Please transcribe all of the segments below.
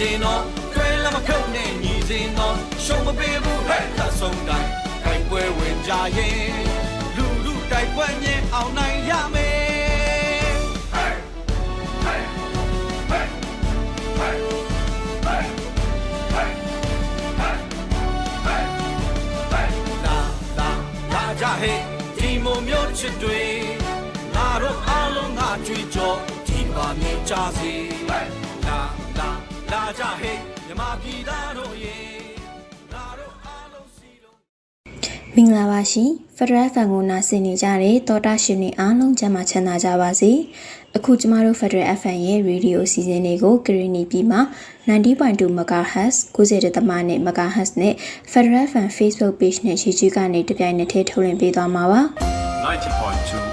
စေနော်တွဲလမခုတ်နဲ့ညီစေနော်ရှုံးမပေးဘူးဟဲ့သတ်ဆုံးတိုင်းတိုက်ပွဲဝင်ကြရင်လူလူတိုက်ပွဲမြင်အောင်နိုင်ရမယ်လာလာလာကြဟဲ့ဒီမုံမျိုးချစ်တွေငါတို့အားလုံးငါကြွေးကြောဒီပါမြင်ကြစေလာလာလာ ကြဟဲ့မြမပြည်သားတို့ရေငါတို့အားလုံးစီလုံးမင်္ဂလာပါရှင်ဖရယ်ဖန်ကိုနာဆင်နေကြတဲ့တောတာရှင်တွေအားလုံးကျမ်းမာချမ်းသာကြပါစေအခုကျမတို့ Federal FM ရဲ့ Radio အစီအစဉ်လေးကိုဂရီနီပြီးမှ90.2 MHz 90တမနဲ့ MHz နဲ့ Federal FM Facebook Page နဲ့ YouTube ကနေတပြိုင်နက်တည်းထုတ်လွှင့်ပေးသွားမှာပါ90.2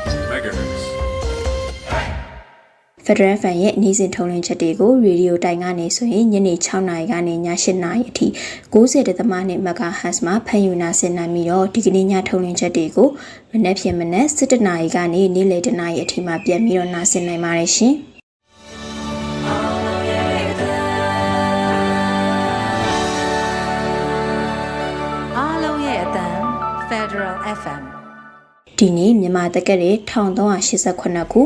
Federal FM ရဲ့နေ့စဉ်ထုတ်လွှင့်ချက်တွေကို Radio တိုင်ကနေဆိုရင်ညနေ6နာရီကနေည8နာရီအထိ90တမနဲ့ MHz မှာဖန်ယူနာဆင်နိုင်ပြီးတော့ဒီကနေ့ညထုတ်လွှင့်ချက်တွေကိုမနေ့ဖြန်မနေ့7နာရီကနေနေ့လယ်7နာရီအထိမှပြန်ပြီးတော့နာဆင်နိုင်ပါတယ်ရှင်။အားလုံးရဲ့အတန် Federal FM ဒီနေ့မြန်မာတက္ကရာ1389ခု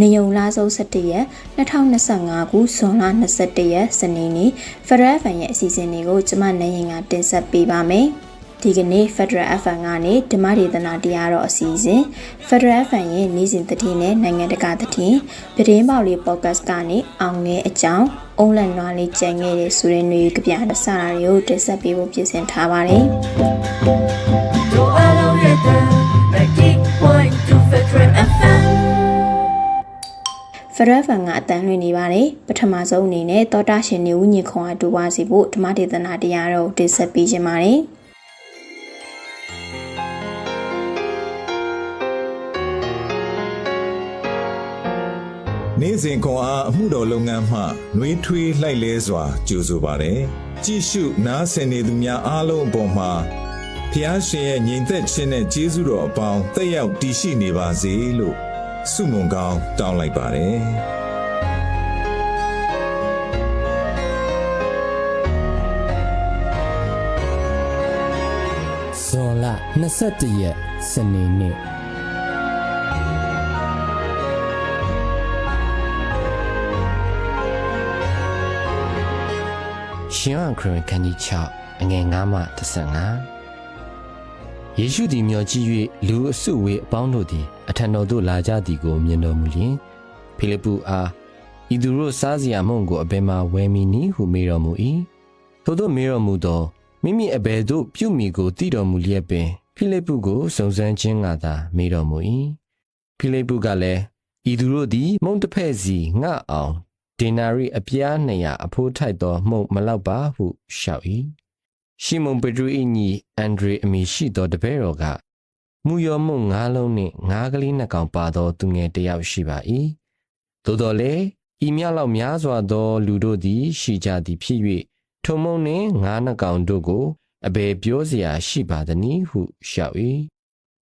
နေုံလဆုံး17ရက်2025ခုဇွန်လ21ရက်စနေနေ့ Federal FM ရဲ့အစီအစဉ်လေးကိုကျမနိုင်ရင်ကတင်ဆက်ပေးပါမယ်။ဒီကနေ့ Federal FM ကနေဓမ္မဒေသနာတရားတော်အစီအစဉ် Federal FM ရဲ့နေ့စဉ်သတင်းနဲ့နိုင်ငံတကာသတင်းသတင်းပေါက်လေး podcast ကနေအောင်ငယ်အကြောင်းအုံးလက်နွားလေးကြံခဲ့တဲ့ဆိုတဲ့ຫນွေကြပြစတာတွေကိုတင်ဆက်ပေးဖို့ပြင်ဆင်ထားပါတယ်။ ဖရဖန်ကအတန်းလွှင့်နေပါတယ်ပထမဆုံးအနေနဲ့တောတာရှင်နေဝိညာဉ်ခွန်အားတူပါစီဖို့ဓမ္မဒေသနာတရားတော်ကိုတင်ဆက်ပေးခြင်းပါတယ်နေ့စဉ်ခွန်အားအမှုတော်လုပ်ငန်းမှနှွေးထွေးလှိုက်လဲစွာကြိုဆိုပါတယ်။ကြည့်ရှုနားဆင်နေသူများအားလုံးအပေါ်မှာ ဖျားရှင်ရဲ့ညီသက်ခြင်းနဲ့ကျေးဇူးတော်အပေါင်းတက်ရောက်တည်ရှိနေပါစေလို့ဆုမွန်ကောင်းတောင်းလိုက်ပါတယ်။ဇွန်လ21ရက်စနေနေ့ရှင်ယောဟန်ခရစ်ခန်းကြီး6အငယ်9မှ15 ယေရှုသည်မျှော်ကြည့်၍လူအစုဝေးအပေါင်းတို့သည်အထံတော်သို့လာကြသည်ကိုမြင်တော်မူလျှင်ဖိလိပ္ပုအားဤသူတို့စားစရာမုံကိုအဘယ်မှဝယ်မည်နည်းဟုမေးတော်မူ၏ထို့သောမေးတော်မူသောမိမိအဘယ်သို့ပြုမိကိုတည်တော်မူလျက်ပင်ဖိလိပ္ပုကိုစုံစမ်းခြင်းငါသာမေးတော်မူ၏ဖိလိပ္ပုကလည်းဤသူတို့သည် မုံတစ်ဖက်စီငှအောင်ဒေနာရိအပြား200အဖိုးထိုက်သောမှုန့်မလောက်ပါဟုလျှောက်၏ ရှီမုန်ပဒရူအင်ကြီးအန်ဒရေအမည်ရှိသောတပည့်တော်ကမူယောမုန့်ငါးလုံးနှင့်ငါးကလေးနှစ်ကောင်ပါသောသူငယ်တစ်ယောက်ရှိပါ၏သို့တော်လည်းဤမြောက်လောက်များစွာသော လူတို့သည်ရှိကြသည်ဖြစ်၍ထုံမုံနှင့်ငါးနှစ်ကောင်တို့ကိုအဘယ်ပြောเสียရှိပါသနည်းဟုလျှောက်၏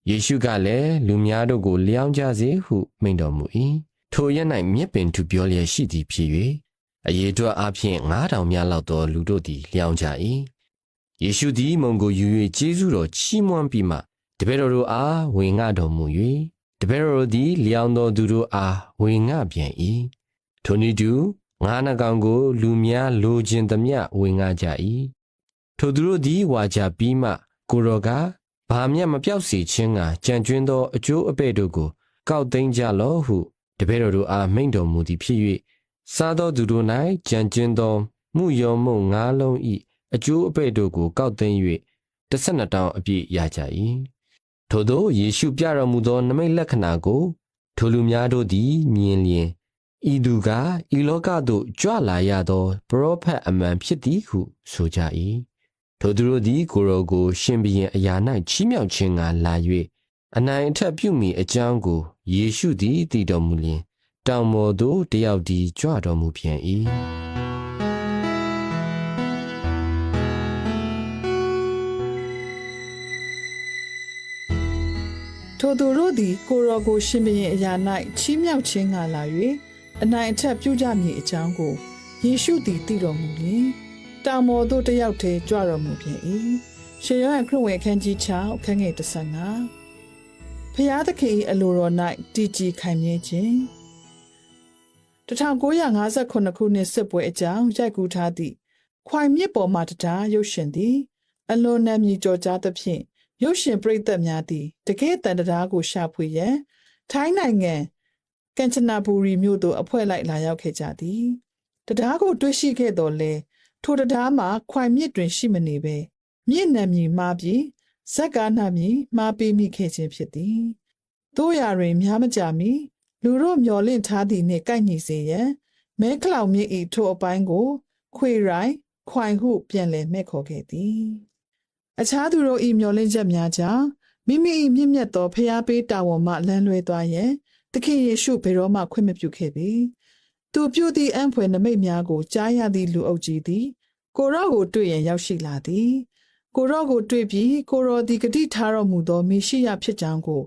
ယေရှုကလည်းလူများတို့ကိုလျောင်းကြစေဟုမိန့်တော်မူ၏ထိုရက်၌မြစ်ပင်သူပြောလျက်ရှိသည်ဖြစ်၍အယေအတွက်အပြင်9000များလောက်သောလူတို့သည်လျောင်းကြ၏ ယေရှုသည်မုံကိုယူ၍ကျေးဇူးတော်ချီးမွမ်းပြီးမှတပည့်တော်တို့အားဝင်ငှတော်မူ၍တပည့်တော်တို့သည်လျောင်းသောသူတို့အားဝင်ငှပြန်၏ထိုနည်းတူငါးနှကောင်ကို လူများလိုချင်သမျှဝင်ငှကြ၏ထိုသူတို့သည်ဝါကြပြီးမှ ကိုရောကဘာမျှမပြောက်စေခြင်းကကြံကျွင်းသောအကျိုးအပဲ့တို့ကို ကောက်သိမ်းကြလော့ဟုတပည့်တော်တို့အားမိန့်တော်မူသည်ဖြစ်၍စားသောသူတို့၌ကြံကျွင်းသောမှုယောမုံငါးလုံး၏ အကျိုးအပဲ့တို့ကိုကောက်သိမ်း၍တစ်ဆက်နှစ်တောင်းအပြည့်ရကြ၏ထို့သောယေရှုပြတော်မူသောနမိတ်လက္ခဏာကိုထိုလူများတို့သည်မြင်လျင်ဤသူကဤလောကသို့ကြွလာရသောပရောဖက်အမှန်ဖြစ်သည်ဟုဆိုကြ၏ထိုသူတို့သည်ကိုယ်တော်ကို ရှင်ဘုရင်အရာ၌ချီးမြှောက်ခြင်းကလာ၍အနိုင်အထက်ပြုမိအကြောင်းကိုယေရှုသည်တည်တော်မူလျင်တောင်ပေါ်သို့တယောက်သည်ကြွတော်မူပြန်၏ ထိုသူတို့သည် ကိုရောကိုရှင်ဘရင်အရာ၌ချီးမြှောက်ခြင်းငါလာ၍အနိုင်အထက်ပြုကြမည်အကြောင်းကိုယေရှုသည်သိတော်မူလျင်တောင်ပေါ်သို့တယောက်တည်းကြွတော်မူပြန်၏ရှင်ယောဟန်ခရစ်ဝင်အခန်းကြီး6အခန်းငယ်35ဖျားသခင်၏အလိုတော်၌တည်ကြည်ခိုင်မြဲခြင်း1958ခုနှစ်စစ်ပွဲအကြောင်းရိုက်ကူးထားသည့်ခွိုင်မြစ်ပေါ်မှတရားရုပ်ရှင်သည် အလွန်နာမည်ကျော်ကြားသဖြင့် ရုပ်ရှင်ပရိသတ်များသည်တကယ်တန်တရားကိုရှာဖွေရန်ထိုင်းနိုင်ငံကန်ချနာဘူရီမြို့သို့အဖွဲ့လိုက်လာရောက်ခဲ့ကြသည်တရားကိုတွေ့ရှိခဲ့တော်လဲထိုတရားမှာခွိုင်မြစ်တွင်ရှိမနေပဲမြစ်နာမည်မှားပြီးဇက်ကားနာမည်မှားပေးမိခဲ့ခြင်းဖြစ်သည်တို့ရာတွင်များမကြမီလူတို့မျော်လင့်ထားသည့်နှင့်ကိုက်ညီစေရန်မဲခလောင်မြစ်၏ထိုအပိုင်းကိုခွေရိုင်းခွိုင်ဟုပြန်လည်မဲ့ခေါ်ခဲ့သည် အခြားသူတို့၏မျော်လင့်ချက်များကြောင့်မိမိ၏မြင့်မြတ်သောဖျားပေးတာဝန်မှလမ်းလွဲသွားရန်သခင်ယေရှုဘယ်တော့မှခွင့်မပြုခဲ့ပေ။သူပြုသည့်အံ့ဖွယ်နမိတ်များကိုကြားရသည့်လူအုပ်ကြီးသည် ကိုရော့ကိုတွေ့ရန်ရောက်ရှိလာသည်။ကိုရော့ကိုတွေ့ပြီးကိုရော့သည်ဂတိထားတော်မူသောမေရှိယဖြစ်ကြောင်းကို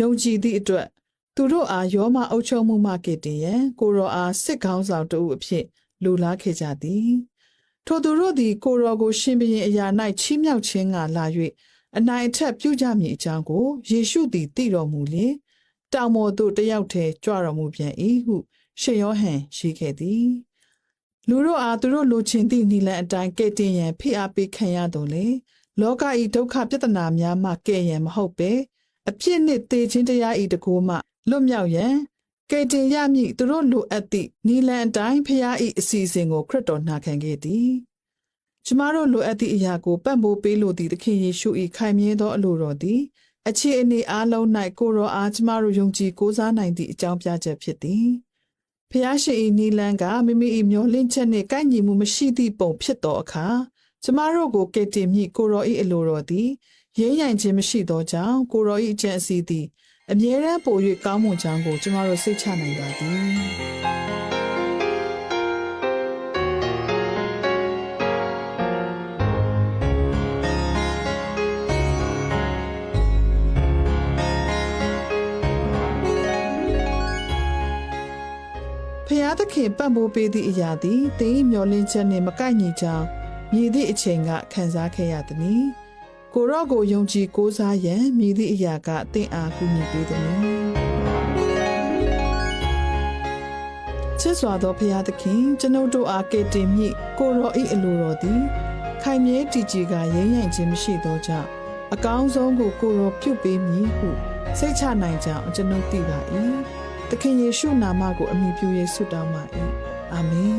ယုံကြည်သည့်အတွက်သူတို့အားယောမအုပ်ချုပ်မှုမှကတည်ရန်ကိုရော့အားစစ်ကောင်းဆောင်တဦးအဖြစ်လူလားခဲ့ကြသည်။ ထိုသူတို့သည်ကိုရောကိုရှင်ဘရင်အရာ၌ချီးမြှောက်ခြင်းကလာ၍အနိုင်အထက်ပြုကြမည်အကြောင်းကိုယေရှုသည်သိတော်မူလျင်တောင်ပေါ်သို့တယောက်တည်းကြွတော်မူပြန်၏ဟုရှင်ယောဟန်ရှိခဲ့သည်လူတို့အားသူတို့လိုချင်သည့်နိလန်အတိုင်းကဲ့တင်ရန်ဖိအားပေးခံရတော်လေလောကဤဒုက္ခပြဿနာများမှကဲ့ရန်မဟုတ်ပဲအပြစ်နှင့်တေခြင်းတရားဤတကူမှလွတ်မြောက်ရန် ကယ်တင်ရမည်သူတို့လိုအပ်သည့်နီလန်အတိုင်းဖျားဤအစီအစဉ်ကိုခရစ်တော်နှာခံခဲ့သည်ကျမတို့လိုအပ်သည့်အရာကိုပံ့ပိုးပေးလိုသည့်သခင်ယေရှု၏ခိုင်မြဲသောအလိုတော်သည်အခြေအနေအားလုံး၌ကိုရောအားကျမတို့ယုံကြည်ကိုးစားနိုင်သည့်အကြောင်းပြချက်ဖြစ်သည်ဖျားရှင်၏နီလန်ကမိမိ၏မျောလင့်ချက်နှင့်ကိုက်ညီမှုမရှိသည့်ပုံဖြစ်သောအခါကျမတို့ကိုကယ်တင်မည့်ကိုရော၏အလိုတော်သည်ရဲရင့်ခြင်းမရှိသောကြောင့်ကိုရော၏အကျင့်အစီသည် အမြဲတမ်းပို၍ကောင်းမွန်ကြောင်းကိုကျမတို့စိတ်ချနိုင်ပါသည်ဖျားသခင်ပံ့ပိုးပေးသည့်အရာသည်တင်း၏မျောလင့်ချက်နှင့်မကိုက်ညီကြောင်းမြည်သည့်အချိန်ကခံစားခဲ့ရသည်။ ကိုရော့ကိုယုံကြည်ကိုးစားရန်မြည်သည့်အရာကတင့်အားကူညီပေးသည်။ချစ်စွာသောဖျားသခင်ကျွန်ုပ်တို့အားကယ်တင်မည့်ကိုရော့၏အလိုတော်သည်ခိုင်မြဲတည်ကြည်ကရင်းရင်ခြင်းမရှိသောကြောင့်အကောင်းဆုံးကိုကိုရော့ပြုတ်ပေးမည်ဟုစိတ်ချနိုင်ကြောင်းကျွန်ုပ်သိပါ၏။သခင်ယေရှုနာမကိုအမိပြု၍ဆုတောင်းပါ၏။အာမင်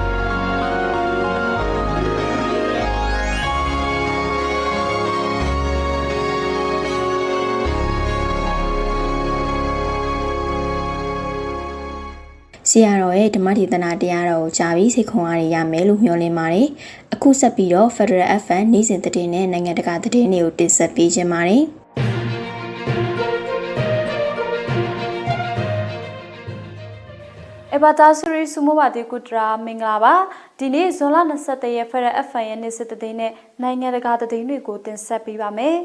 ဆရာတော်ရဲ့ဓမ္မဒေသနာတရားတော်ကိုကြားပြီးစိတ်ခွန်အားရရမယ်လို့မျှော်လင့်ပါတယ်။အခုဆက်ပြီးတော့ Federal FM နေ့စဉ်သတင်းနဲ့နိုင်ငံတကာသတင်းတွေကိုတင်ဆက်ပေးခြင်းပါတယ်။အဘတာဆရီဆူမိုဘာတီကုတရာမင်္ဂလာပါဒီနေ့ဇွန်လ23ရက်ဖရအဖန်ရဲ့နေ့စစ်တဲ့နဲ့နိုင်ငံတကာသတင်းတွေကိုတင်ဆက်ပေးပါမယ်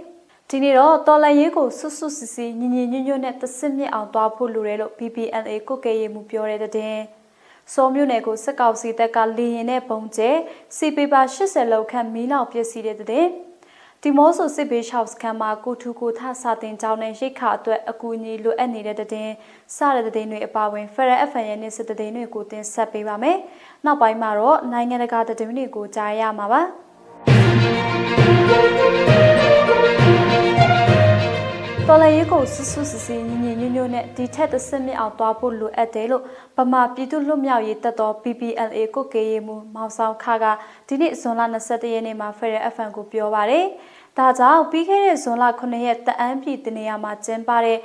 ဒီနေ့တော့တော်လန်ရေးကိုဆွတ်ဆွတ်စစ်စစ်ညီညီညွတ်ညွတ်နဲ့တဆစ်မြင့်အောင်သွားဖို့လိုတယ်လို့ BPLA ကုတ်ကဲရေးမှုပြောတဲ့တဲ့စောမြို့နယ်ကိုစက်ကောက်စီတက်ကလေရင်နဲ့ပုံကျဲစီပေပါ80လောက်ခန့်မီးလောင်ပျက်စီးတဲ့တဲ့ဒီမောဆိုစစ်ဘေးရှောက်စခန်းမှာကိုထူကိုထစာတင်ကြောင်းနဲ့ရိတ်ခါအတွက်အကူအညီလိုအပ်နေတဲ့တဲ့စတဲ့တဲ့တွေအပါအဝင် Federal FN ရဲ့နေ့စစ်တဲ့တွေကိုတင်ဆက်ပေးပါမယ်။နောက်ပိုင်းမှာတော့နိုင်ငံတကာတဲ့တွေကိုကြားရမှာပါ။ တော်လည်းကိုဆူဆူစီစီညီညီညွတ်ညွတ်နဲ့ဒီထက်တစ်ဆင့်မြင့်အောင်သွားဖို့လိုအပ်တယ်လို့ဗမာပြည်သူ့လွတ်မြောက်ရေးတပ်တော် PPLA ကုတ်ကေးရေးမှုမောင်ဆောင်ခါကဒီနေ့ဇွန်လ22ရက်နေ့မှာ Federal FN ကိုပြောပါရယ်။ဒါကြောင့်ပြီးခဲ့တဲ့ဇွန်လ9ရက်တအန်းပြည်တနေရာမှာကျင်းပတဲ့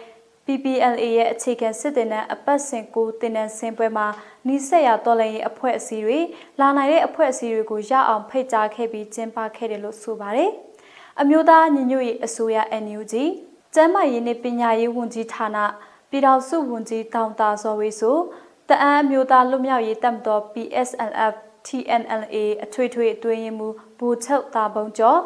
PPLA ရဲ့အခြေခံစစ်တင်တဲ့အပတ်စဉ်ကိုတင်နန်းစင်ပွဲမှာနီးစက်ရတော်လှန်ရေးအဖွဲ့အစည်းတွေလာနိုင်တဲ့အဖွဲ့အစည်းတွေကိုရအောင်ဖိတ်ကြားခဲ့ပြီးကျင်းပခဲ့တယ်လို့ဆိုပါတယ်။အမျိုးသားညီညွတ်ရေးအစိုးရ NUG ကျန်းမာရေးနဲ့ပညာရေးဝန်ကြီးဌာနပြည်ထောင်စုဝန်ကြီးတောင်တာဇော်ဝေဆိုတအန်းအမျိုးသားလွတ်မြောက်ရေးတပ်မတော် PSLF TNLA အထွေထွေအတွင်းရေးမှူးဘူချုပ်တာပုံကျော်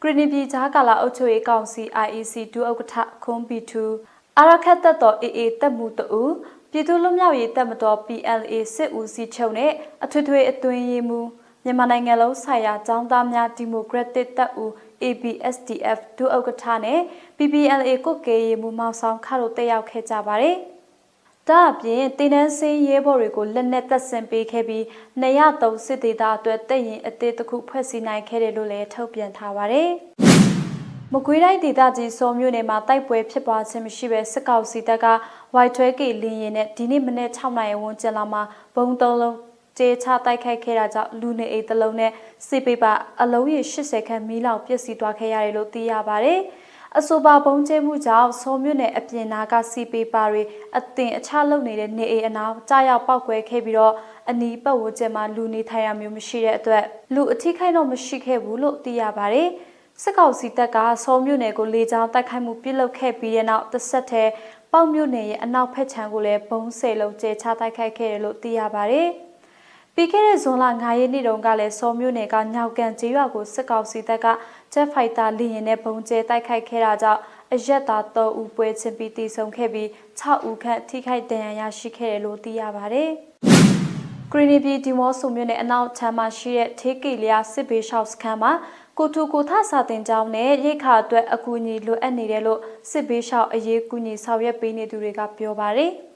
ဂရနီပြည်ကြားကာလအုပ်ချုပ်ရေးကောင်စီ IEC ဒုဥက္ကဋ္ဌခွန်ပီ2အာရခတ်တပ်တော် AA တပ်မှုတူပြည်သူ့လွတ်မြောက်ရေးတပ်မတော် PLA စစ်ဦးစီးချုပ်နဲ့အထွေထွေအတွင်းရေးမှူးမြန်မာနိုင်ငံလုံးဆိုင်ရာចောင်းသားများဒီမိုကရက်တစ်တပ်ဦး ABSDF ဒုဥက္ကဋ္ဌနဲ့ PPLA ကုတ်ကေရေးမှူးမောင်ဆောင်ခါတို့တက်ရောက်ခဲ့ကြပါတယ်။ဒါအပြင်တင်နန်းစင်းရဲဘော်တွေကိုလက်နက်သက်ဆင်ပေးခဲ့ပြီး203စစ်ဒေသအတွက်တက်ရင်အသေးတစ်ခုဖွဲ့စည်းနိုင်ခဲ့တယ်လို့လည်းထုတ်ပြန်ထားပါတယ်။မကွေးတိုင်းဒေသကြီးစောမြို့နယ်မှာတိုက်ပွဲဖြစ်ပွားခြင်းမရှိဘဲစစ်ကောင်စီတပ်က Y12K လင်းရင်နဲ့ဒီနေ့မနေ့6နိုင်ဝန်းကျင်လောက်မှာဘုံသုံးလုံး ကျေချတိုက်ခိုက်ခဲ့တာကြောင့်လူနေအိမ်တစ်လုံးနဲ့စစ်ပေးပါအလုံးရေ80ခန့်မီးလောင်ပျက်စီးသွားခဲ့ရတယ်လို့သိရပါတယ်။အဆိုပါပုံကျဲမှုကြောင့်စောမြို့နယ်အပြင်နာကစီပေပါတွေအတင်အခြားလုံနေတဲ့နေအိမ်အနာကြားရောက်ပောက်ကွဲခဲ့ပြီးတော့အနီးပတ်ဝန်းကျင်မှာလူနေထိုင်ရမျိုးမရှိတဲ့အတွက်လူအထိခိုက်တော့မရှိခဲ့ဘူးလို့သိရပါတယ်။စစ်ကောင်စီတပ်ကစောမြို့နယ်ကိုလေကြောင်းတိုက်ခိုက်မှုပြုလုပ်ခဲ့ပြီးတဲ့နောက်တစ်ဆက်တည်းပေါက်မြို့နယ်ရဲ့အနောက်ဖက်ခြမ်းကိုလည်းဘုံဆယ်လုံးကျဲချတိုက်ခိုက်ခဲ့တယ်လို့သိရပါတယ်။ ပြီးခဲ့တဲ့ဇွန်လ9ရက်နေ့တုန်းကလည်းစောမြို့နယ်ကညောက်ကန်ကျေးရွာကိုစစ်ကောင်စီတပ်ကဂျက်ဖိုက်တာလေယာဉ်နဲ့ပုံကျဲတိုက်ခိုက်ခဲ့တာကြောင့်အရက်သား3ဦးပွဲချင်းပြီးတည်ဆုံခဲ့ပြီး6ဦးခန့်ထိခိုက်ဒဏ်ရာရရှိခဲ့တယ်လို့သိရပါတယ်။ဂရီနီပြည်ဒီမော့ဆိုမြို့နယ်အနောက်ချမ်းမှာရှိတဲ့ထေးကီလျာစစ်ဘေးရှောက်စခန်းမှာကိုထူကိုထစာတင်ကြောင်းနဲ့ရိတ်ခါအတွက်အကူအညီလိုအပ်နေတယ်လို့စစ်ဘေးရှောက်အရေးကူညီဆောင်ရွက်ပေးနေသူတွေကပြောပါတယ်။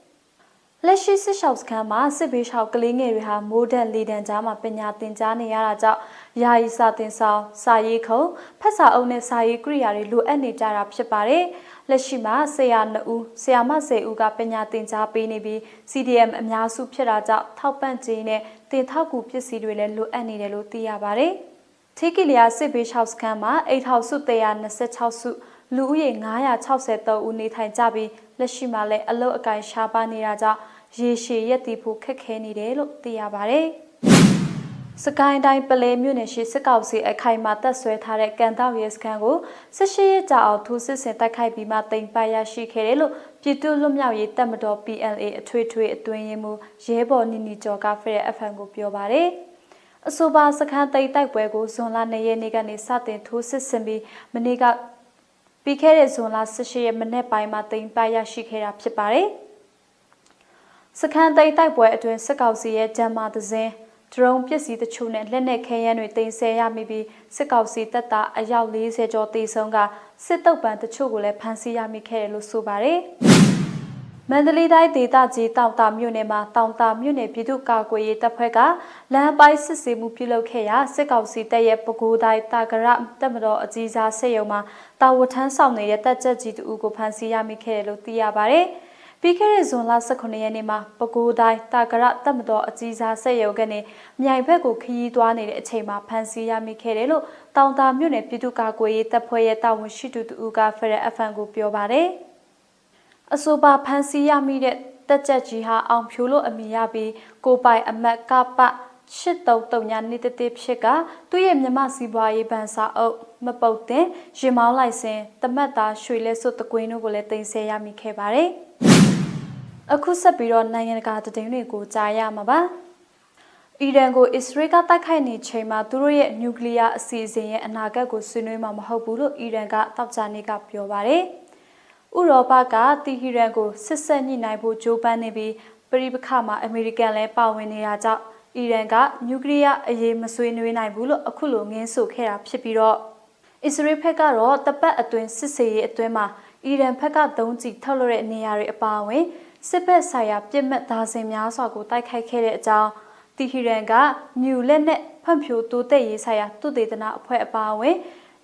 လက်ရှိစစ်ရှောက်စခန်းမှာစစ်ဘေးရှောက်ကလေးငယ်တွေဟာမိုးဒက်လေဒဏ်ကြားမှာပညာသင်ကြားနေရတာကြောင့်ယာယီစာသင်ဆောင်စာရေးခုံဖက်စာအုပ်နဲ့စာရေးကိရိယာတွေလိုအပ်နေကြတာဖြစ်ပါတယ်။လက်ရှိမှာဆရာ2ဦးဆရာမ10ဦးကပညာသင်ကြားပေးနေပြီး CDM အများစုဖြစ်တာကြောင့်ထောက်ပံ့ခြင်းနဲ့တင်ထောက်ကူပစ္စည်းတွေလည်းလိုအပ်နေတယ်လို့သိရပါတယ်။ထေကီလျာစစ်ဘေးရှောက်စခန်းမှာအိတ်ထောက်စု126စုလူဦးရေ963ဦးနေထိုင်ကြပြီး လက်ရှိမှာလည်းအလုတ်အကင်ရှားပါနေတာကြောင့်ရေရှည်ရက်တည်ဖို့ခက်ခဲနေတယ်လို့သိရပါဗျ။စကိုင်းတိုင်းပလဲမြို့နယ်ရှိစစ်ကောင်စီအခိုင်အမာတပ်ဆွဲထားတဲ့ကန်တောက်ရဲစခန်းကို18ရက်ကြာအောင်ထိုးစစ်ဆင်တိုက်ခိုက်ပြီးမှတင်ပရရှိခဲ့တယ်လို့ပြည်သူ့လွတ်မြောက်ရေးတပ်မတော် PLA အထွေထွေအတွင်းရေးမှူးရဲဘော်နီနီကျော်ကဖရဲ FM ကိုပြောပါရယ်အဆိုပါစခန်းတိတ်တိုက်ပွဲကိုဇွန်လ2ရက်နေ့ကနေစတင်ထိုးစစ်ဆင်ပြီးမနေ့က ပြီးခဲ့တဲ့ဇွန်လ18ရက်မနေ့ပိုင်းမှာတင်ပရရှိခဲ့တာဖြစ်ပါတယ်။စခန်းသိမ်းတိုက်ပွဲအတွင်းစစ်ကောင်စီရဲ့ဂျမ်မာသဇင်းဒရုန်းပစ္စည်းတချို့နဲ့လက်နက်ခဲယမ်းတွေတင်ဆက်ရမိပြီးစစ်ကောင်စီတပ်သားအယောက်40ကျော်တေဆုံးကစစ်တုပ်ပန်တချို့ကိုလည်းဖမ်းဆီးရမိခဲ့တယ်လို့ဆိုပါတယ်။ မန္တလေးတိုင်းဒေသကြီးတောင်တာမြို့နယ်မှာတောင်တာမြို့နယ်ပြည်သူ့ကာကွယ်ရေးတပ်ဖွဲ့ကလမ်းပိုင်းစစ်ဆေးမှုပြုလုပ်ခဲ့ရာစစ်ကောင်စီတပ်ရဲ့ပကိုးတိုင်းတာကရတပ်မတော်အကြီးစားစစ်ရုံမှာတာဝထမ်းဆောင်နေတဲ့တပ်ချက်ကြီးတူကိုဖမ်းဆီးရမိခဲ့တယ်လို့သိရပါတယ်။ပြီးခဲ့တဲ့ဇွန်လ18ရက်နေ့မှာပဲခူးတိုင်းတာကရတပ်မတော်အကြီးစားဆက်ရုံကနေမြိုင်ဘက်ကိုခရီးသွားနေတဲ့အချိန်မှာဖမ်းဆီးရမိခဲ့တယ်လို့တောင်တာမြို့နယ်ပြည်သူ့ကာကွယ်ရေးတပ်ဖွဲ့ရဲ့တာဝန်ရှိသူတူကဖရယ်အဖန်ကိုပြောပါတယ်။ အဆိုပါဖမ်းဆီးရမိတဲ့တက်ကြက်ကြီးဟာအောင်ဖြိုးလို့အမိရပြီးကိုပိုင်အမတ်ကပရှစ်တုံတုံညာနေတတိဖြစ်ကသူ့ရဲ့မြမစီးပွားရေးဗန်စာအုပ်မပုတ်တင်ရင်မောင်းလိုက်စဉ်တမတ်သားရွှေလဲစွတ်တကွင်းတို့ကိုလည်းတင်ဆက်ရမိခဲ့ပါတယ်။အခုဆက်ပြီးတော့နိုင်ငံတကာသတင်းတွေကိုကြားရမှာပါအီရန်ကိုအစ္စရေးကတိုက်ခိုက်နေချိန်မှာသူတို့ရဲ့နျူကလ িয়ার အစီအစဉ်ရဲ့အနာဂတ်ကိုဆွေးနွေးမှာမဟုတ်ဘူးလို့အီရန်ကတောက်ချနေကပြောပါတယ်။ ဥရောပကတီဟီရန်ကိုစစ်ဆက်ညှိနှိုင်းဖို့ကြိုးပမ်းနေပြီးပြည်ပခါမှာအမေရိကန်လည်းပါဝင်နေတာကြောင့်အီရန်ကနျူကလ িয়ার အရေးမဆွေးနွေးနိုင်ဘူးလို့အခုလိုငင်းဆိုခဲ့တာဖြစ်ပြီးတော့အစ္စရေးဘက်ကတော့တပတ်အတွင်းစစ်စေးရေးအတွင်းမှာအီရန်ဘက်ကသုံးကြည့်ထုတ်လွှတ်တဲ့နေရာတွေအပါအဝင်စစ်ဘက်ဆိုင်ရာပြစ်မှတ်သားစင်များစွာကိုတိုက်ခိုက်ခဲ့တဲ့အကြောင်းတီဟီရန်ကမြူလက်နဲ့ဖွံ့ဖြိုးတိုးတက်ရေးဆိုင်ရာသုတေသနအဖွဲ့အပါအဝင်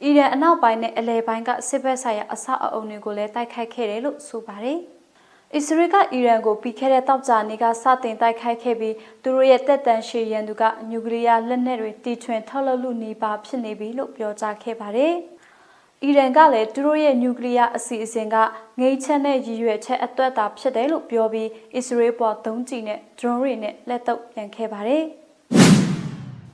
အီရန်အနောက်ပိုင်းနဲ့အလယ်ပိုင်းကစစ်ဘက်ဆိုင်ရာအဆောက်အအုံတွေကိုလည်းတိုက်ခိုက်ခဲ့တယ်လို့ဆိုပါတယ်။အစ္စရေးကအီရန်ကိုပြီးခဲ့တဲ့တောက်ကြနေကစတင်တိုက်ခိုက်ခဲ့ပြီးသူတို့ရဲ့တက်တန်ရှည်ရန်သူကနျူကလ িয়ার လက်နက်တွေတီထွင်ထုတ်လုပ်လို့နေပါဖြစ်နေပြီလို့ပြောကြားခဲ့ပါတယ်။ အီရန်ကလည်းသူတို့ရဲ့နျူကလ িয়ার အစီအစဉ်ကငိမ့်ချက်နဲ့ရည်ရွယ်ချက်အတွက်သာဖြစ်တယ်လို့ပြောပြီးအစ္စရေးပေါ်သုံးကြည့်နဲ့ drone တွေနဲ့လက်တော့ပြန်ခဲ့ပါတယ်။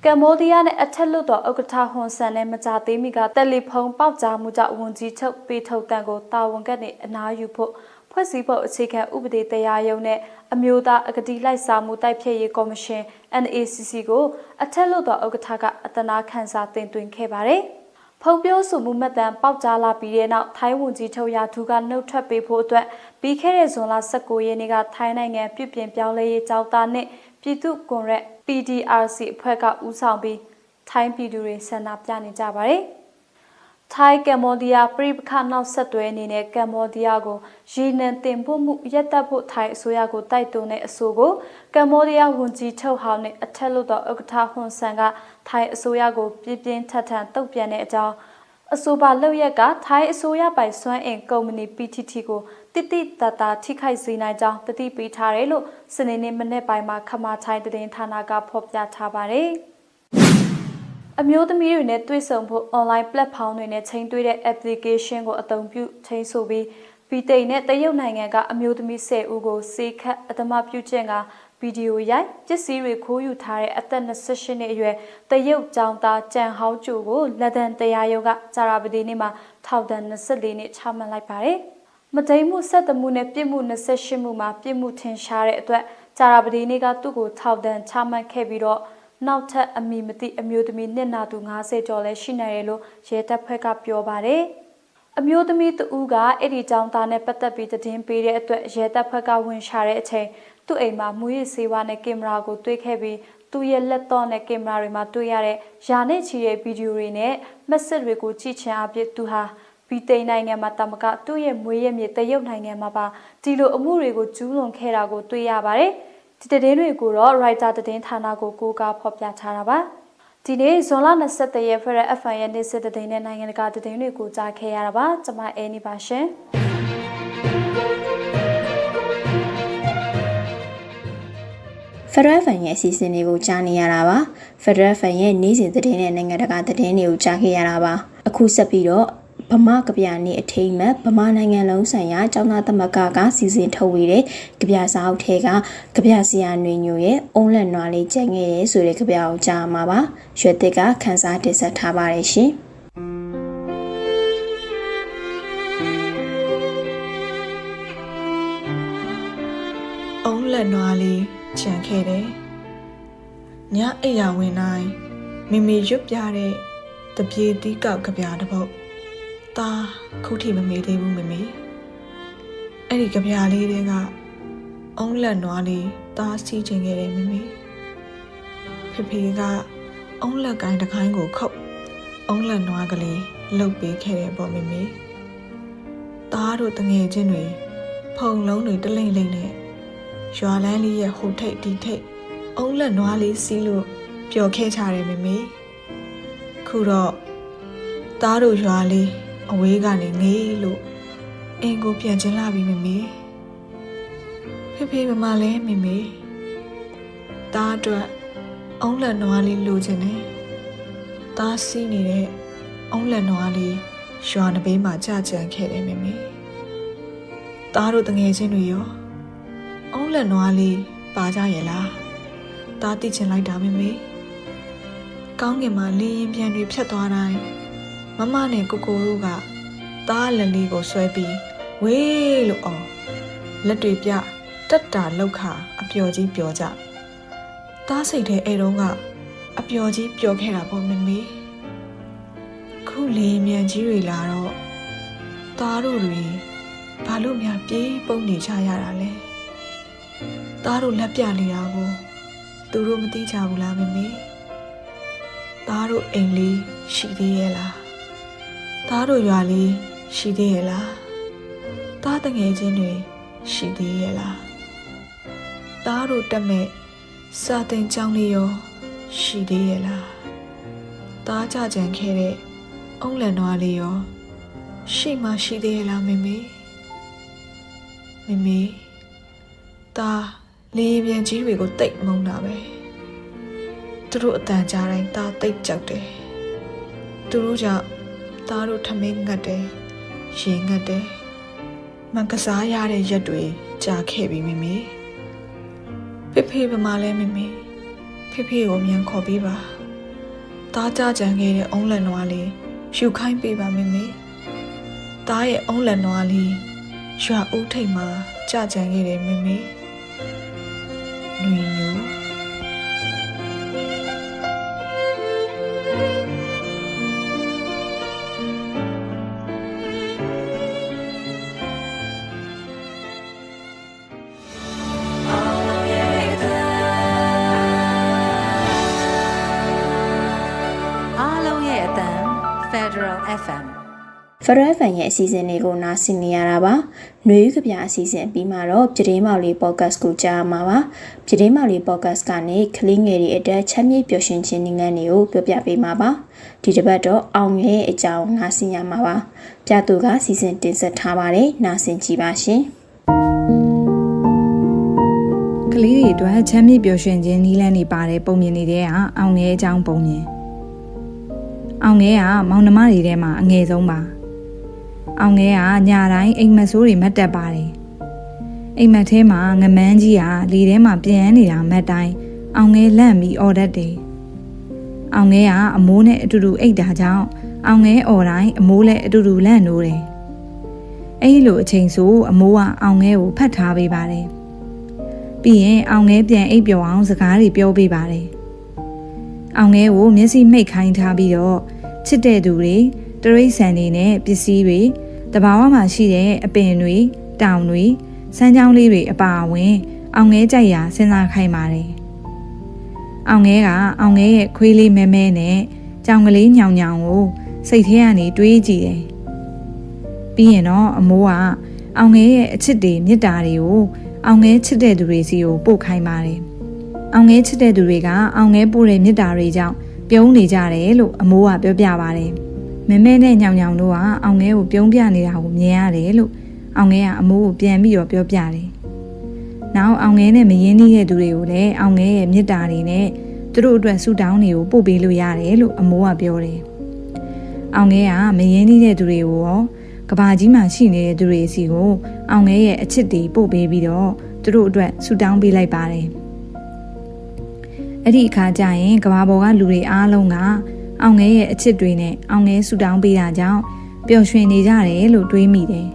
ကမ္ဘောဒီးယားနဲ့အထက်လွတ်တော်ဥက္ကဋ္ဌဟွန်ဆန်နဲ့မကြာသေးမီကတယ်လီဖုန်းပေါက်ကြားမှုကြောင့်ဝန်ကြီးချုပ်ပေထုတ်တန်ကိုတာဝန်ကနေအနားယူဖို့ဖွဲ့စည်းပုံအခြေခံဥပဒေတရားရုံးနဲ့အမျိုးသားအကတိလိုက်စားမှုတိုက်ဖျက်ရေးကော်မရှင် NACC ကိုအထက်လွတ်တော်ဥက္ကဋ္ဌကအတနာခန်းစာတင်သွင်းခဲ့ပါတယ်။ဖုံပြောဆိုမှုမှတ်တမ်းပေါက်ကြားလာပြီးတဲ့နောက်ထိုင်းဝန်ကြီးချုပ်ရာထူးကနှုတ်ထွက်ပေးဖို့အတွက်ပြီးခဲ့တဲ့ဇွန်လ19ရက်နေ့ကထိုင်းနိုင်ငံပြည်ပြင်ပြောင်းလဲရေးကြောင်းသားနဲ့ ပြည်သူ့ကွန်ရက် PDRC အဖွဲ့ကဦးဆောင်ပြီးထိုင်းပြည်သူတွေဆန္ဒပြနေကြပါတယ်။ထိုင်းကမ္ဘောဒီးယားပြည်ပခနောက်ဆက်တွဲအနေနဲ့ကမ္ဘောဒီးယားကိုရေနံတင်ပို့မှုရပ်တန့်ဖို့ထိုင်းအစိုးရကိုတိုက်တွန်းတဲ့အဆိုကိုကမ္ဘောဒီးယားဝန်ကြီးချုပ်ဟောင်းနဲ့အထက်လွှတ်တော်ဥက္ကဋ္ဌဟွန်ဆန်ကထိုင်းအစိုးရကိုပြင်းပြင်းထန်ထန်တုံ့ပြန်တဲ့အကြောင်းအဆိုပါလောက်ရက်ကထိုင်းအစိုးရပိုင်စွမ်းအင်ကုမ္ပဏီ PTT ကို တိတိတတ်တာထိခိုက်စေနိုင်ကြောင်းတတိပေးထားတယ်လို့စနေနေ့မနေ့ပိုင်းမှာခမာထိုင်းသတင်းဌာနကဖော်ပြထားပါတယ်။အမျိုးသမီးတွေနဲ့တွေ့ဆုံဖို့ online platform တွေနဲ့ချိန်သွေးတဲ့ application ကိုအသုံးပြုချိန်ဆိုပြီးဗီတိန်နဲ့တရုတ်နိုင်ငံကအမျိုးသမီး10ဦးကိုစေခတ်အသမပြုခြင်းကဗီဒီယိုရိုက်ပစ္စည်းတွေခိုးယူထားတဲ့အသက်28နှစ်အရွယ်တရုတ်ကျောင်းသားကြံဟောင်းကျူကိုလက်ဒန်တရားရုံးကကြာရာပတိနေ့မှာထောက်ဒဏ်24နှစ်ချမှတ်လိုက်ပါတယ်။ မတိမ်မှုဆက်တမှုနဲ့ပြစ်မှု28မှုမှာပြစ်မှုထင်ရှားတဲ့အတွက်ကြာရာပတိနေ့ကသူ့ကိုထောက်ဒဏ်ချမှတ်ခဲ့ပြီးတော့နောက်ထပ်အမိမသိအမျိုးသမီးနှစ်နာသူ90ကျော်လည်းရှိနေတယ်လို့ရဲတပ်ဖွဲ့ကပြောပါတယ်။အမျိုးသမီးတဦးကအဲ့ဒီကြောင်သားနဲ့ပတ်သက်ပြီးသတင်းပေးတဲ့အတွက်ရဲတပ်ဖွဲ့ကဝင်ရှာတဲ့အချိန်သူ့အိမ်မှာမူရစ်ဆေးဝါးနဲ့ကင်မရာကိုတွေ့ခဲ့ပြီးသူ့ရဲ့လက်တော့နဲ့ကင်မရာတွေမှာတွေ့ရတဲ့ယာနဲ့ချီတဲ့ဗီဒီယိုတွေနဲ့မက်ဆေ့တွေကိုကြည့်ချင်အဖြစ်သူဟာ ဗီတိန်နိုင်ငံမှာတမကသူ့ရဲ့မွေးရမြေတရုတ်နိုင်ငံမှာပါဒီလိုအမှုတွေကိုကျူးလွန်ခဲ့တာကိုတွေ့ရပါတယ်။ဒီသတင်းတွေကိုတော့ writer သတင်းဌာနကိုကိုးကားဖော်ပြထားတာပါဒီနေ့ဇွန်လ23ရက် Federal FM ရဲ့နေ့စစ်သတင်းနဲ့နိုင်ငံတကာသတင်းတွေကိုကြားခဲ့ရတာပါကျွန်မအဲနီပါရှင်ဖရဖန်ရဲ့အစီအစဉ်တွေကိုကြားနေရတာပါဖရဖန်ရဲ့နေ့စဉ်သတင်းနဲ့နိုင်ငံတကာသတင်းတွေကိုကြားခဲ့ရတာပါအခုဆက်ပြီးတော့ ဗမာကဗျာနေအထိမ်းမဲ့ဗမာနိုင်ငံလုံးဆိုင်ရာကျောင်းသားသမဂ္ဂကစီစဉ်ထုတ်ဝေတဲ့ကဗျာစာအုပ်ထဲကကဗျာဆရာຫນွေညိုရဲ့အုံးလက်နွားလေးကျန်ခဲ့ရဲဆိုတဲ့ကဗျာကိုကြားမှာပါရွှေသစ်ကခန်းစားတင်ဆက်ထားပါတယ်ရှင်အုံးလက်နွားလေးခြံခဲ့တယ်ညအိယာဝင်တိုင်းမိမိရွတ်ပြတဲ့တပြေတီးကောက်ကဗျာတစ်ပု တာခုထိမမေ့သေးဘူးမမေအဲ့ဒီကြပြားလေးတွေကအုံးလက်နွားလေးတာစီချင်ခဲ့တယ်မမေဖဖေကအုံးလက်ကိုင်းတစ်ကိုင်းကိုခုတ်အုံးလက်နွားကလေးလှုပ်ပေးခဲ့တယ်ပေါ့မမေသားတို့တငယ်ချင်းတွေဖုံလုံးတွေတလိမ့်လိမ့်နဲ့ရွာလန်းလေးရဲ့ဟိုထိတ်ဒီထိတ်အုံးလက်နွားလေးစီးလို့ပျော်ခဲ့ကြတယ်မမေခုတော့သားတို့ရွာလေး အဝေးကနေငေးလို့အင်ကိုပြန်ချင်လာပြီမမေဖေဖေမမလဲမမေတားအတွက်အုံးလက်နွားလေးလိုချင်တယ်တားစီးနေတဲ့အုံးလက်နွားလေးရွာနဘေးမှာကြာကြံခဲ့တယ်မမေတားတို့တငယ်ချင်းတွေရောအုံးလက်နွားလေးပါကြရဲ့လားတားတိချင်လိုက်တာမမေကောင်းကင်မှာလေရင်ပြန်တွေဖြတ်သွားတိုင်း မမနဲ့ကိုကိုတို့ကသားလက်လေးကိုဆွဲပြီးဝေးလို့အောင်လက်တွေပြတက်တာလောက်ခအပျော်ကြီးပျော်ကြသားစိတ်ထဲအဲတုန်းကအပျော်ကြီးပျော်ခဲ့တာပေါ့မမေခုလေမြန်ကြီးတွေလာတော့သားတို့တွေဘာလို့များပြေးပုံနေကြရတာလဲသားတို့လက်ပြနေတာကိုသူတို့မသိကြဘူးလားမမေသားတို့အိမ်လေးရှိသေးရဲ့လား သားတို့ရွာလေးရှိသေးရဲ့လားသားတငယ်ချင်းတွေရှိသေးရဲ့လားသားတို့တက်မဲ့စာတင်ကြောင်းလေးရောရှိသေးရဲ့လားသားကြကြံခဲ့တဲ့အုံးလန်နွားလေးရောရှိမှရှိသေးရဲ့လားမေမေမေမေသားလေးပြန်ကြီးတွေကိုတိတ်မုန်းတာပဲသူတို့အတန်ကြားတိုင်းသားတိတ်ကြောက်တယ်သူတို့ကြောင့် သားတို့ထမင်းငတ်တယ်ရေငတ်တယ်မကစားရတဲ့ရက်တွေကြာခဲ့ပြီမိမေဖေဖေဗမာလဲမိမေဖေဖေကိုမြန်ခေါ်ပေးပါသားကြကြံခဲ့တဲ့အုံးလက်နွားလေးရှူခိုင်းပေးပါမိမေသားရဲ့အုံးလက်နွားလေးရွာဦးထိတ်မှာကြကြံခဲ့တယ်မိမေຫນွေညို ဖရဖန်ရဲ့အစီအစဉ်လေးကိုနားဆင်နေရတာပါ။ຫນွေဥကပြအစီအစဉ်ပြီးမှတော့ပြတင်းမောက်လေးပေါ့ကတ်ကိုကြားမှာပါ။ပြတင်းမောက်လေးပေါ့ကတ်ကနေကလေးငယ်တွေအတွက်ချမ်းမြေ့ပျော်ရွှင်ခြင်းငန်းတွေကိုပြောပြပေးမှာပါ။ဒီတစ်ပတ်တော့အောင်ရဲ့အကြောင်းနားဆင်ရမှာပါ။ပြသူကစီစဉ်တင်ဆက်ထားပါတယ်။နားဆင်ကြည့်ပါရှင်။ကလေးတွေအတွက်ချမ်းမြေ့ပျော်ရွှင်ခြင်းနီးလန်းနေပါတယ်ပုံမြင်နေတဲ့ကအောင်ငယ်အကြောင်းပုံမြင်အောင်ငယ်ကမောင်နှမတွေထဲမှာအငယ်ဆုံးပါ အောင်ငယ်ကညာတိုင်းအိမ်မက်ဆိုးတွေမတ်တက်ပါတယ်အိမ်မက်ထဲမှာငမန်းကြီးကလေထဲမှာပြန်နေတာမတ်တိုင်းအောင်ငယ်လန့်ပြီးအော်တတ်တယ်အောင်ငယ်ကအမိုးနဲ့အတူတူအိတ်တာကြောင့်အောင်ငယ်အော်တိုင်းအမိုးလည်းအတူတူလန့်နိုးတယ်အဲ့ဒီလိုအချိန်ဆိုအမိုးကအောင်ငယ်ကိုဖတ်ထားပေးပါတယ်ပြီးရင်အောင်ငဲပြန်အိပ်ပျော်အောင်စကားတွေပြောပေးပါတယ်။အောင်ငဲကိုမျက်စိမှိတ်ခိုင်းထားပြီးတော့ချစ်တဲ့သူတွေတရိษံတွေနဲ့ပစ္စည်းတွေ တဘာဝမှာရှိတဲ့အပင်တွေတောင်တွေစမ်းချောင်းလေးတွေအပါအဝင် အောင်ငဲကြိုက်ရာစဉ်းစားခိုင်းပါတယ်။အောင်ငဲကအောင်ငဲရဲ့ခွေးလေးမဲမဲနဲ့ကြောင်ကလေးညောင်ညောင်ကိုစိတ်ထဲကနေတွေးကြည့်တယ်။ပြီးရင်တော့အမိုးကအောင်ငဲရဲ့အချစ်တွေမေတ္တာတွေကိုအောင်ငဲချစ်တဲ့သူတွေစီကိုပို့ခိုင်းပါတယ်။အောင်ငဲချစ်တဲ့သူတွေကအောင်ငဲပို့တဲ့မေတ္တာတွေကြောင့်ပြုံးနေကြတယ်လို့အမိုးကပြောပြပါတယ်။ မမဲနဲ့ညောင်ညောင်တို့ကအောင်ငဲကိုပြုံးပြနေတာကိုမြင်ရတယ်လို့အောင်ငဲကအမိုးကိုပြန်ပြီးတော့ပြောပြတယ်။နောက်အောင်ငဲနဲ့မရင်းနှီးတဲ့သူတွေကိုလည်းအောင်ငဲရဲ့မေတ္တာတွေနဲ့သူတို့အတွက်ဆူတောင်းတွေကိုပို့ပေးလို့ရတယ်လို့အမိုးကပြောတယ်။အောင်ငဲကမရင်းနှီးတဲ့သူတွေကိုရောကဘာကြီးမှာရှိနေတဲ့သူတွေစီကိုအောင်ငဲရဲ့အချစ်တွေပို့ပေးပြီးတော့သူတို့အတွက်ဆူတောင်းပေးလိုက်ပါတယ်။အဲ့ဒီအခါကျရင်ကဘာပေါ်ကလူတွေအားလုံးက အောင်ငဲရဲ့အချစ်တွေနဲ့အောင်ငဲဆူတောင်းပေးတာကြောင့်ပျော်ရွှင်နေကြတယ်လို့တွေးမိတယ်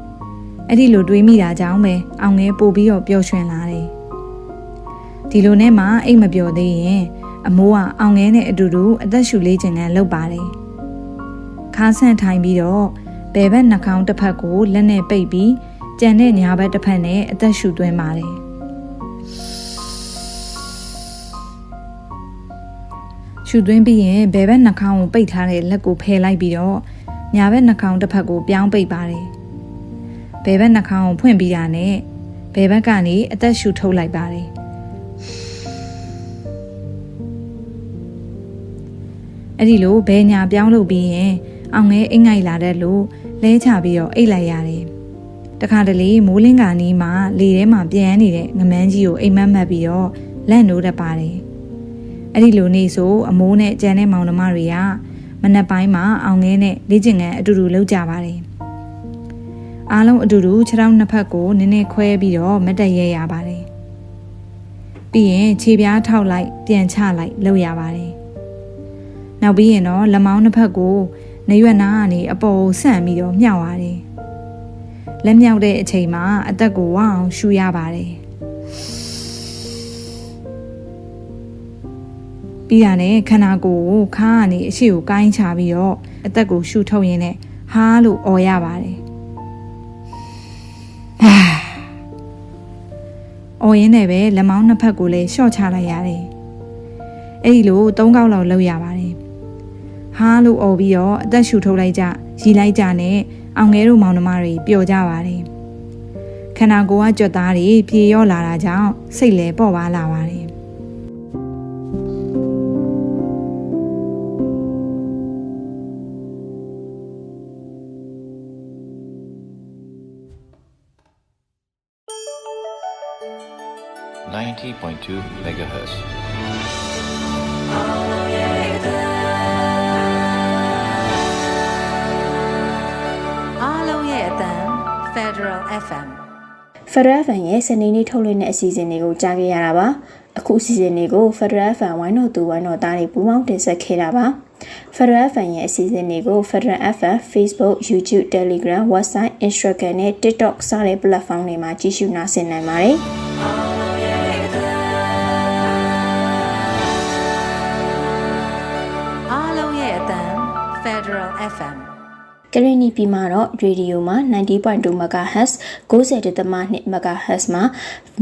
။အဲ့ဒီလိုတွေးမိတာကြောင့်ပဲအောင်ငဲပို့ပြီးတော့ပျော်ရွှင်လာတယ်။ဒီလိုနဲ့မှအိတ်မပျော်သေးရင်အမိုးကအောင်ငဲနဲ့အတူတူအသက်ရှူလေးခြင်းနဲ့လှုပ်ပါတယ်။ခါဆန့်ထိုင်ပြီးတော့ဘယ်ဘက်နှာခေါင်းတစ်ဖက်ကိုလက်နဲ့ပိတ်ပြီးကြံတဲ့ညာဘက်တစ်ဖက်နဲ့အသက်ရှူသွင်းပါတယ် ရှူသွင်းပြီးရင်ဘယ်ဘက်နှာခေါင်းကိုပိတ်ထားတဲ့လက်ကိုဖယ်လိုက်ပြီးတော့ညာဘက်နှာခေါင်းတစ်ဖက်ကိုပြောင်းပိတ်ပါတယ်ဘယ်ဘက်နှာခေါင်းကိုဖွင့်ပြီးတာနဲ့ဘယ်ဘက်ကနေအသက်ရှူထုတ်လိုက်ပါတယ်အဲ့ဒီလိုဘယ်ညာပြောင်းလုပ်ပြီးရင်အောင်ငဲအိမ်ငိုက်လာတဲ့လို့လဲချပြီးတော့အိတ်လိုက်ရတယ်။တခါတလေမိုးလင်းကာနီးမှာလေထဲမှာပြန်နေတဲ့ငမန်းကြီးကိုအိမ်မက်မက်ပြီးတော့လက်နိုးတတ်ပါတယ်။ အဲ့ဒီလိုနေဆိုအမိုးနဲ့ကြံတဲ့မောင်နှမတွေကမနက်ပိုင်းမှာအောင်ငဲနဲ့လေ့ကျင့်ခန်းအတူတူလုပ်ကြပါတယ်။အားလုံးအတူတူခြေထောက်နှစ်ဖက်ကိုနည်းနည်းခွဲပြီးတော့မတ်တက်ရဲရပါတယ်။ပြီးရင်ခြေပြားထောက်လိုက်ပြန်ချလိုက်လုပ်ရပါတယ်။နောက်ပြီးရင်တော့လက်မောင်းနှစ်ဖက်ကိုနေရွက်နာကနေအပေါ်ကိုဆန့်ပြီးတော့မြှောက်ရတယ်။လက်မြောက်တဲ့အချိန်မှာအသက်ကိုဝအောင်ရှူရပါတယ်။ ပြီးတာနဲ့ခန္ဓာကိုယ်ကိုခါးကနေအရှိကိုကိုင်းချပြီးတော့အသက်ကိုရှူထုတ်ရင်းနဲ့ဟားလို့អော်ရပါတယ်။အော်ရင်းနဲ့ပဲလက်မောင်းနှစ်ဖက်ကိုလည်းရှော့ချလိုက်ရတယ်။အဲ့ဒီလိုသုံးကောက်လောက်လှုပ်ရပါတယ်။ဟားလို့អော်ပြီးတော့အသက်ရှူထုတ်လိုက်ကြ၊ရီလိုက်ကြနဲ့အောင်ငယ်တို့မောင်နှမတွေပျော်ကြပါတယ်။ခန္ဓာကိုယ်ကကြွက်သားတွေပြေရော့လာတာကြောင့်စိတ်လည်းပေါ့ပါလာပါတယ် 1.2 MHz. Federal FM Federal FM ရဲ့စနေနေ့ထုတ်လွှင့်တဲ့အစီအစဉ်တွေကိုကြားခဲ့ရတာပါအခုအစီအစဉ်တွေကို Federal FM 102 1တားတွေပူးပေါင်းတင်ဆက်ခဲ့တာပါ Federal FM ရဲ့အစီအစဉ်တွေကို Federal FM Facebook YouTube Telegram website Instagram နဲ့ TikTok စတဲ့ platform တွေမှာကြည့်ရှုနားဆင်နိုင်ပါတယ် Federal FM ကရင်နီပြည်မှာတော့ရေဒီယိုမှာ90.2 MHz 90.2 MHz မှာ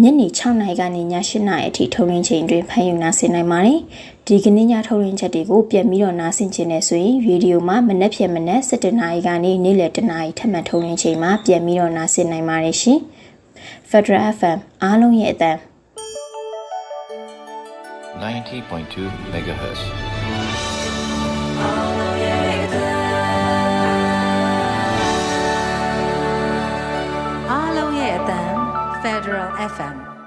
ညနေ6နာရီကနေည8နာရီအထိထုတ်လွှင့်ချိန်တွင်ဖန်ယူနာဆင်နိုင်ပါတယ်။ဒီကနေ့ညထုတ်လွှင့်ချက်တွေကိုပြန်ပြီးတော့နားဆင်ခြင်းနဲ့ဆိုရင်ရေဒီယိုမှာမနက်ဖြန်မနက်7နာရီကနေနေ့လယ်7နာရီထပ်မံထုတ်လွှင့်ချိန်မှာပြန်ပြီးတော့နားဆင်နိုင်ပါတယ်ရှင်။ Federal FM အားလုံးရဲ့အသံ90.2 megahertz. Integral FM.